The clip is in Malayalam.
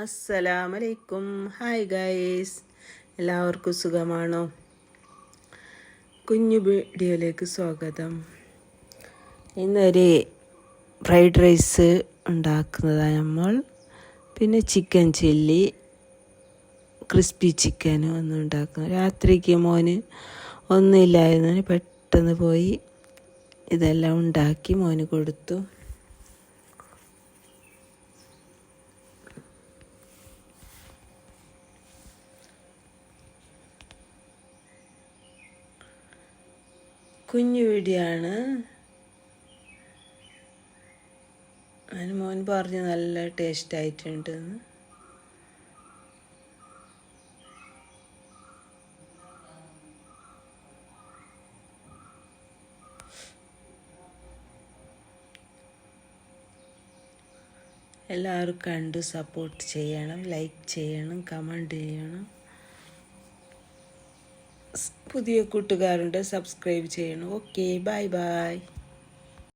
അസ്സലാമലൈക്കും. ഹായ് ഗായേസ് എല്ലാവർക്കും സുഖമാണോ? കുഞ്ഞു വീഡിയോയിലേക്ക് സ്വാഗതം. ഇന്നൊരു ഫ്രൈഡ് റൈസ് ഉണ്ടാക്കുന്നതാണ് നമ്മൾ. പിന്നെ ചിക്കൻ ചില്ലി ക്രിസ്പി ചിക്കനും ഒന്നും ഉണ്ടാക്കുന്നു. രാത്രിക്ക് മോന് ഒന്നുമില്ലായിരുന്നു. പെട്ടെന്ന് പോയി ഇതെല്ലാം ഉണ്ടാക്കി മോന് കൊടുത്തു. കുഞ്ഞു വീടിയാണ് അതിന് മോൻ പറഞ്ഞു നല്ല ടേസ്റ്റ് ആയിട്ടുണ്ട്. എല്ലാവരും കണ്ട് സപ്പോർട്ട് ചെയ്യണം ലൈക്ക് ചെയ്യണം കമന്റ് ചെയ്യണം. പുതിയ കൂട്ടുകാരുണ്ട്. സബ്സ്ക്രൈബ് ചെയ്യണം. Okay bye bye